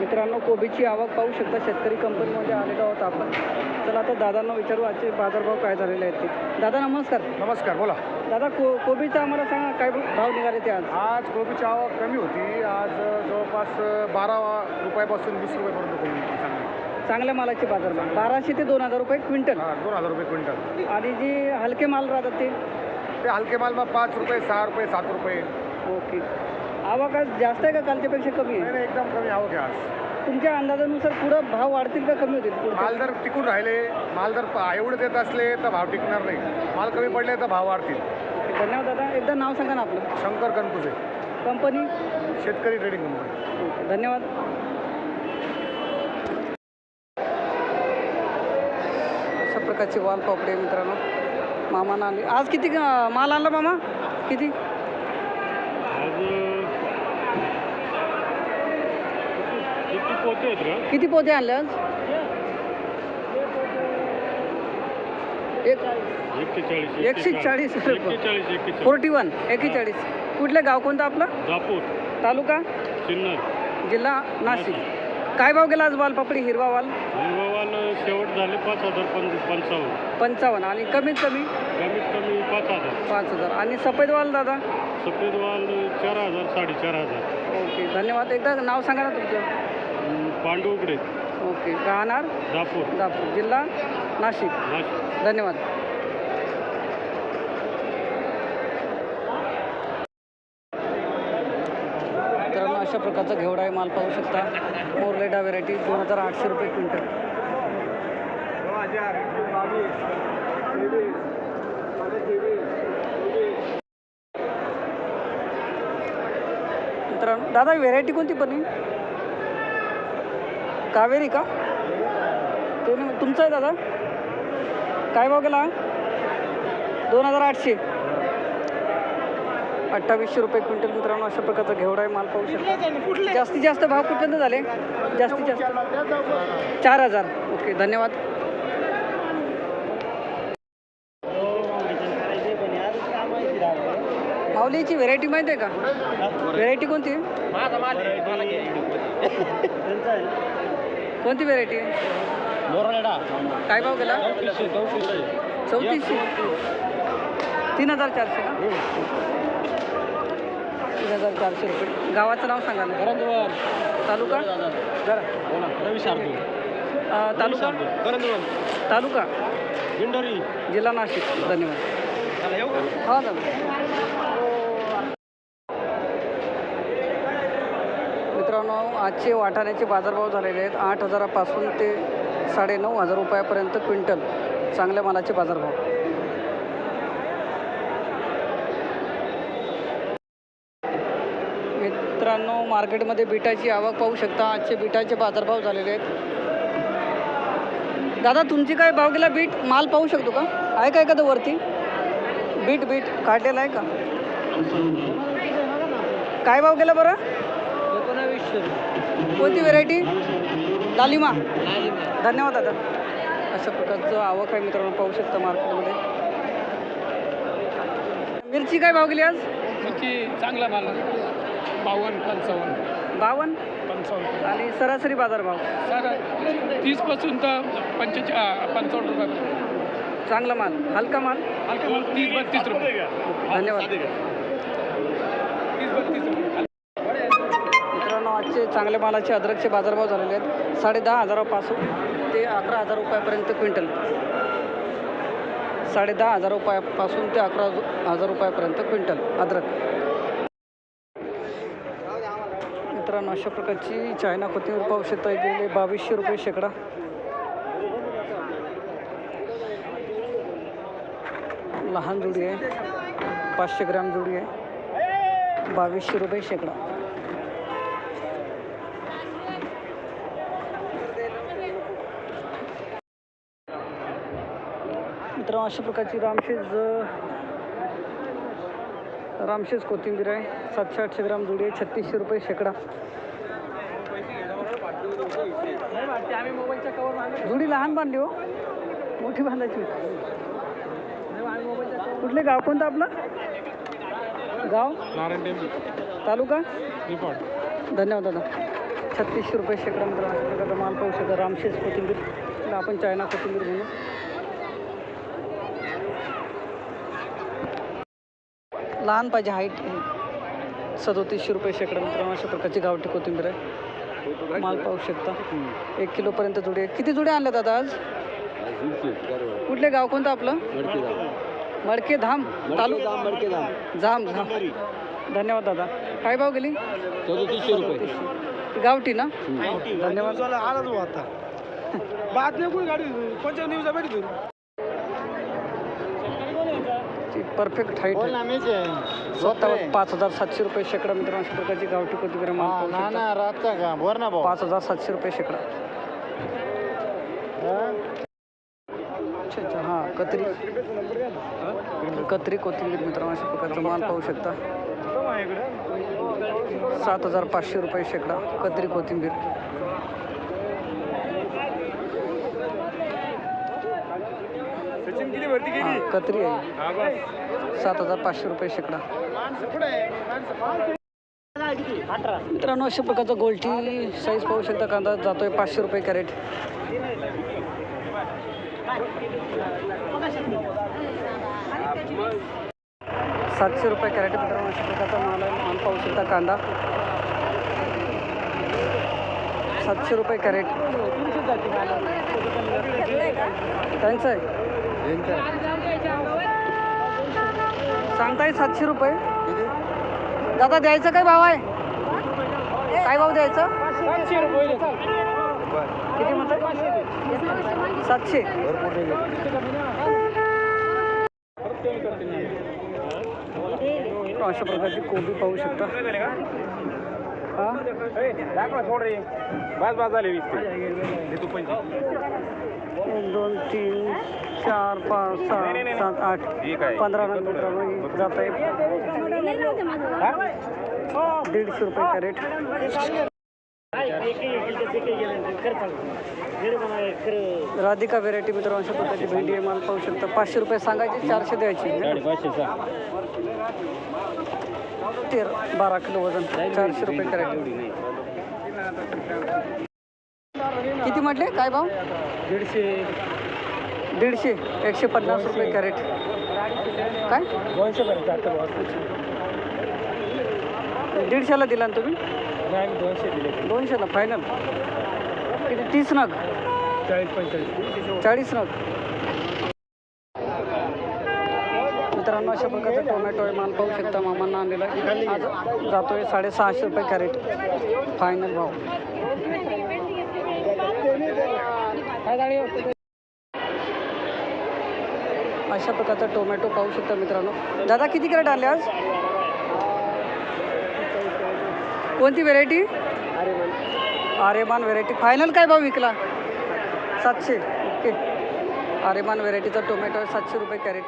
मित्रांनो कोबीची आवक पाहू शकता. शेतकरी कंपनीमध्ये आलेलो आहोत आपण. चला आता दादांना विचारू आजचे बाजारभाव काय झालेले आहेत ते. दादा नमस्कार. नमस्कार बोला. दादा को कोबीचा आम्हाला सांगा काय भाव निघाले ते आज? आज कोबीची आवक कमी होती. आज जवळपास बारा रुपयापासून वीस रुपयापर्यंत कोबी चांगली. चांगल्या मालाचे बाजारभाव बाराशे ते दोन हजार रुपये क्विंटल. दोन हजार रुपये क्विंटल. आणि जी हलके माल राहतात ते? ते हलके माल मग पाच रुपये सहा रुपये सात रुपये. ओके. आवक आज जास्त आहे का कालच्यापेक्षा कमी आहे? नाही, एकदम कमी आवक आहे आज. तुमच्या अंदाजानुसार पुढं भाव वाढतील का कमी होतील पुढच्या? माल जर टिकून राहिले. माल जर पा- एवढे देत असले तर भाव टिकणार नाही. माल कमी पडले तर भाव वाढतील. धन्यवाद दादा. एकदा नाव सांगा ना आपलं. शंकर कणकुजे कंपनी? शेतकरी ट्रेडिंग कंपनी. धन्यवाद. अशा प्रकारचे वाल पापडे मित्रांनो. मामानं आणले. आज किती अं, माल आणला मामा? किती? किती पोते आणले एक एकशे चाळीस फोर्टी वन एकेचाळीस कुठलं गाव कोणतं आपलं? जापूर तालुका? सिन्नर जिल्हा? नाशिक. काय भाव गेला आज वाल पापडी हिरवा वाल हिरवावाल शेवट झाले पाच हजार पंचावन्न. पंचावन्न. आणि कमीत कमी? कमीत कमी पाच हजार. पाच हजार. आणि सफेद वाल दादा? सफेद वाल चार हजार साडेचार हजार. ओके धन्यवाद. एकदा नाव सांगा ना तुमचं. पांडू ओके. राहणार? जापूर दापूर. जिल्हा? नाशिक. नाशिक. धन्यवाद. मित्रांनो अशा प्रकारचा घेवडा आहे माल पाहू शकता. मोरलेडा व्हेरायटी दोन हजार आठशे रुपये क्विंटल. मित्रांनो दादा व्हेरायटी कोणती पण आहे? कावेरी का? ते नाही तुमचं आहे दादा? काय भाव गेला? दोन हजार आठशे. अठ्ठावीसशे रुपये क्विंटल मित्रांनो अशा प्रकारचा घेवडा आहे माल पाहू शकता. जास्तीत जास्त भाव कुठपर्यंत झाले? जास्तीत जास्त. चार हजार. ओके धन्यवाद. माऊलीची व्हेरायटी माहिती आहे का? व्हेरायटी कोणती? कोणती व्हेरायटी काय भाव गेला? चौतीसशे तीन हजार चारशे का? तीन हजार चारशे रुपये. गावाचं नाव सांगा ना. तालुका? शार्दूल. अं, तालुका? तालुका? जिल्हा नाशिक. धन्यवाद. हा दादा मित्रांनो आजचे वाटाण्याचे बाजारभाव झालेले आहेत. आठ हजारापासून ते साडेनऊ हजार रुपयापर्यंत क्विंटल. चांगल्या मालाचे बाजारभाव. मित्रांनो मार्केटमध्ये बिटाची आवक पाहू शकता. आजचे बिटाचे बाजारभाव झालेले आहेत. दादा तुमची काय भाव गेला बीट? माल पाहू शकतो का? आहे का एखादं वरती? बीट बीट. काढलेला आहे का? काय भाव गेला बरं? कोणती व्हेरायटी लालिमा. धन्यवाद दादा. अशा प्रकारचं आवक आहे मित्रांनो पाहू शकता मार्केटमध्ये. मिरची काय भाव गेली आज? मिरची चांगला माल बावन्न पंचावन्न. बावन्न? पंचावन्न. आणि सरासरी बाजारभाव सर तीसपासून तर पंचेचा पंचावन्न रुपये चांगला माल. हलका माल? हलका माल तीस बत्तीस रुपये. धन्यवाद. चांगल्या मालाचे अद्रकचे बाजारभाव झालेले आहेत. साडे दहा हजारापासून ते अकरा हजार रुपयापर्यंत क्विंटल. साडे दहा हजार रुपयापासून ते अकरा हजार रुपयापर्यंत क्विंटल अद्रक. मित्रांनो अशा प्रकारची चायना कोथिंबीर पाहू शकता गेले. बावीसशे रुपये शेकडा. लहान जुडी आहे. पाचशे ग्रॅम जुडी आहे. बावीसशे रुपये शेकडा. मित्रांनो अशा प्रकारची रामशेज रामशेज कोथिंबीर आहे. सातशे आठशे ग्राम जुडी आहे. छत्तीसशे रुपये शेकडा. जुडी लहान बांधली हो. मोठी बांधायची कुठले गाव कोणतं आपलं? गाव? तालुका? धन्यवाद दादा. छत्तीसशे रुपये शेकडा मित्रांनो. अशा प्रकारचा माल पाहू शकता. रामशेष कोथिंबीर. आपण चायना कोथिंबीर म्हणू लहान पाहिजे हाईट सदोतीसशे रुपये शेकडा मित्रांनो अशा प्रकारची गावठी कोथिंबीर आहे. माल पाहू शकता. एक किलोपर्यंत जुडे आहे. किती जुडे आणले दादा आज? कुठले गाव कोणतं आपलं? मडके धाम. तालुका जाम जाम. धन्यवाद दादा. काय भाव गेली? सदोतीसशे रुपये. गावठी ना? धन्यवाद. आला तू आता. बात नाही कोणी गाडी कोणत्या न्यूज भेटी परफेक्ट हाईट सत्तावन्न पाच हजार सातशे रुपये शेकडा मित्रांनो अशा प्रकारची गावठी कोथिंबीर माल पाहू शकता. रातचा का? बोर ना भाऊ. पाच हजार सातशे रुपये शेकडा. अच्छा अच्छा हां कत्री. कत्री कोथिंबीर मित्रांनो अशा प्रकारचा माल पाहू शकता. सात हजार पाचशे रुपये शेकडा कत्री कोथिंबीर सचिन किती भरती हां कत्री आहे. सात हजार पाचशे रुपये शेकडा. मित्रांनो अशा प्रकारचा गोल्टी साईज पाहू शकता कांदा जातोय पाचशे रुपये कॅरेट सातशे रुपये कॅरेट मित्रांनो अशा प्रकारचा माल माल पाहू शकता कांदा. सातशे रुपये कॅरेट त्यांचं आहे. सांगताय सातशे रुपये? दादा द्यायचं काय भाव आहे? काय भाव द्यायचं? किती सातशे. अशा प्रकारची कोबी पाहू शकता. हा बस बस झाले वीस एक दोन तीन चार पाच सहा सात आठ. पंधरा मित्रांनो जात आहे दीडशे रुपये कॅरेट राधिका व्हेरायटी मित्रांनो अशा प्रकारची भेंडी आहे माल पाहू शकता. पाचशे रुपये सांगायचे चारशे द्यायची. तेरा बारा किलो वजन चारशे रुपये कॅरेट. किती म्हटले? काय भाव? दीडशे. दीडशे एकशे पन्नास रुपये कॅरेट. काय? दोनशे दीडशेला दिला ना तुम्ही? नाही दोनशे दिले. दोनशेला फायनल किती? तीस नग. चाळीस पंचेचाळीस चाळीस नग. मित्रांनो अशा प्रकारचा टोमॅटो आहे माल पाहू शकता मामांना आणलेला. आहे. आज जातोय साडेसहाशे रुपये कॅरेट. फायनल भाव. अशा प्रकारचा टोमॅटो पाहू शकता मित्रांनो. दादा किती कॅरेट आणले आज? कोणती व्हेरायटी आरेमान व्हेरायटी फायनल काय भाव विकला? सातशे. ओके आरेमान व्हेरायटीचा टोमॅटो आहे सातशे रुपये कॅरेट